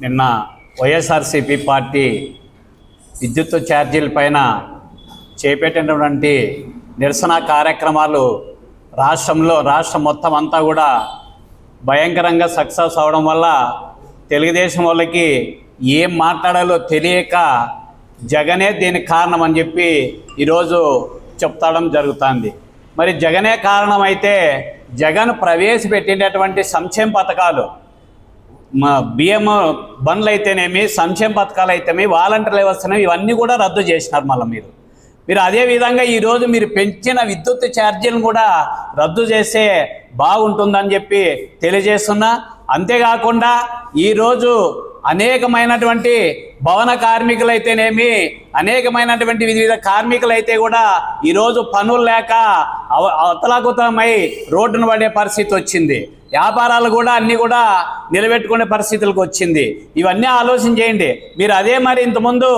నిన్న వైఎస్ఆర్సిపి పార్టీ విద్యుత్ ఛార్జీల పైన చేపట్టినటువంటి నిరసన కార్యక్రమాలు రాష్ట్రంలో రాష్ట్రం మొత్తం అంతా కూడా భయంకరంగా సక్సెస్ అవడం వల్ల తెలుగుదేశం వాళ్ళకి ఏం మాట్లాడాలో తెలియక జగనే దీనికి కారణం అని చెప్పి ఈరోజు చెప్తాడం జరుగుతుంది. మరి జగనే కారణమైతే జగన్ ప్రవేశపెట్టినటువంటి సంక్షేమ పథకాలు మా బియ్యం బండ్లు అయితేనేమి సంక్షేమ పథకాలు అయితేనేమి వాలంటీర్లు వ్యవస్థనేమి ఇవన్నీ కూడా రద్దు చేసినారు మళ్ళీ మీరు. మీరు అదే విధంగా ఈరోజు మీరు పెంచిన విద్యుత్ ఛార్జీలను కూడా రద్దు చేస్తే బాగుంటుందని చెప్పి తెలియజేస్తున్నా. అంతేకాకుండా ఈరోజు అనేకమైనటువంటి భవన కార్మికులైతేనేమి అనేకమైనటువంటి వివిధ కార్మికులైతే కూడా ఈరోజు పనులు లేక అవ రోడ్డును పడే పరిస్థితి వచ్చింది వ్యాపారాలు కూడా అన్నీ కూడా నిలబెట్టుకునే పరిస్థితులకు వచ్చింది ఇవన్నీ ఆలోచన చేయండి. మీరు అదే మరి ఇంతకుముందు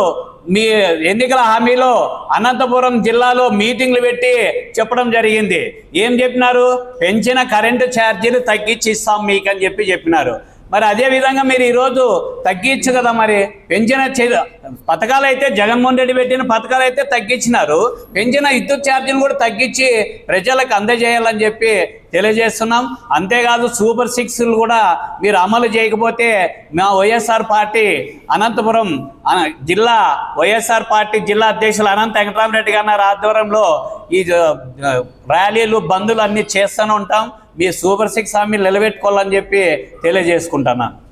మీ ఎన్నికల హామీలో అనంతపురం జిల్లాలో మీటింగ్లు పెట్టి చెప్పడం జరిగింది. ఏం చెప్పినారు? పెంచిన కరెంటు ఛార్జీలు తగ్గించి ఇస్తాం మీకు అని చెప్పి చెప్పినారు. మరి అదే విధంగా మీరు ఈరోజు తగ్గించు కదా మరి పెంచిన చే- పథకాలు అయితే జగన్మోహన్ రెడ్డి పెట్టిన పథకాలు అయితే తగ్గించినారు. పెంచిన విద్యుత్ ఛార్జీలు కూడా తగ్గించి ప్రజలకు అందజేయాలని చెప్పి తెలియజేస్తున్నాం. అంతేకాదు సూపర్ సిక్స్లు కూడా మీరు అమలు చేయకపోతే మా వైఎస్ఆర్ పార్టీ అనంతపురం జిల్లా వైఎస్ఆర్ పార్టీ జిల్లా అధ్యక్షులు అనంత వెంకటరామరెడ్డి గారి ఆధ్వర్యంలో ఈ ర్యాలీలు బంధులు అన్నీ చేస్తూనే ఉంటాం. మీ సూపర్ సిక్స్ హామీలు నిలబెట్టుకోవాలని చెప్పి తెలియజేసుకుంటున్నాను.